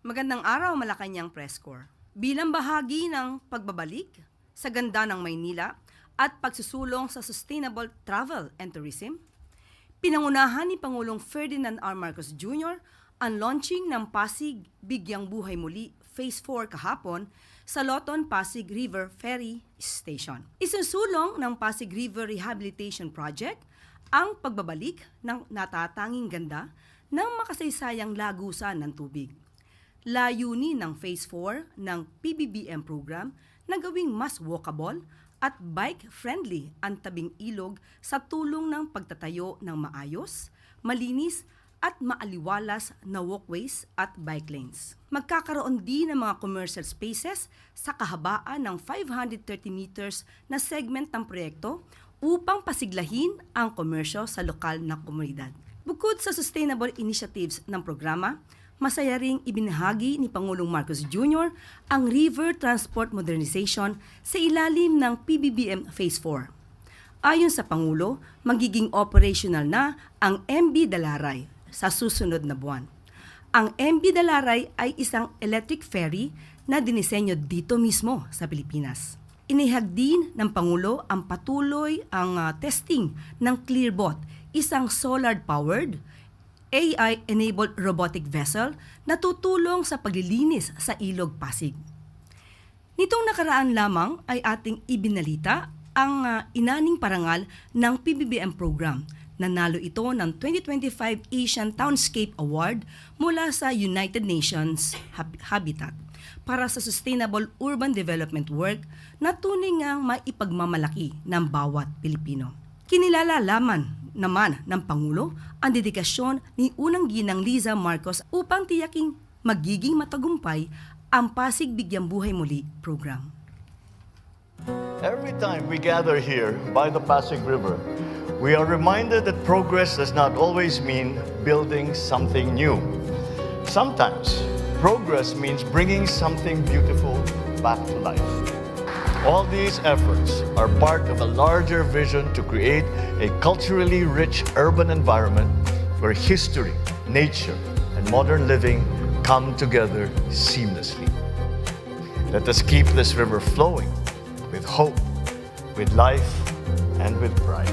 Magandang araw, Malacanang Press Corps. Bilang bahagi ng pagbabalik sa ganda ng Maynila at pagsusulong sa sustainable travel and tourism, pinangunahan ni Pangulong Ferdinand R. Marcos Jr. ang launching ng Pasig Bigyang Buhay Muli Phase 4 kahapon sa Loton Pasig River Ferry Station. Isusulong ng Pasig River Rehabilitation Project ang pagbabalik ng natatanging ganda ng makasaysayang lagusan ng tubig. Layunin ng Phase 4 ng PBBM program na gawing mas walkable at bike-friendly ang tabing ilog sa tulong ng pagtatayo ng maayos, malinis at maaliwalas na walkways at bike lanes. Magkakaroon din ng mga commercial spaces sa kahabaan ng 530 meters na segment ng proyekto upang pasiglahin ang komersyo sa lokal na komunidad. Bukod sa sustainable initiatives ng programa, masaya ring ibinahagi ni Pangulong Marcos Jr. ang river transport modernization sa ilalim ng PBBM Phase 4. Ayon sa Pangulo, magiging operational na ang MB Dalaray sa susunod na buwan. Ang MB Dalaray ay isang electric ferry na dinisenyo dito mismo sa Pilipinas. Inihag din ng Pangulo ang patuloy ang ah, testing ng Clearbot, isang solar-powered, AI-enabled robotic vessel na tutulong sa paglilinis sa ilog Pasig. Nitong nakaraan lamang ay ating ibinalita ang ah, inaning parangal ng PBBM program. Nanalo ito ng 2025 Asian Townscape Award mula sa United Nations Hab- Habitat para sa sustainable urban development work na tunay ngang maipagmamalaki ng bawat Pilipino. Kinilala laman naman ng Pangulo ang dedikasyon ni Unang Ginang Liza Marcos upang tiyaking magiging matagumpay ang Pasig Bigyang Buhay Muli program. Every time we gather here by the Pasig River, we are reminded that progress does not always mean building something new. Sometimes, progress means bringing something beautiful back to life. All these efforts are part of a larger vision to create a culturally rich urban environment where history, nature, and modern living come together seamlessly. Let us keep this river flowing with hope, with life, and with pride.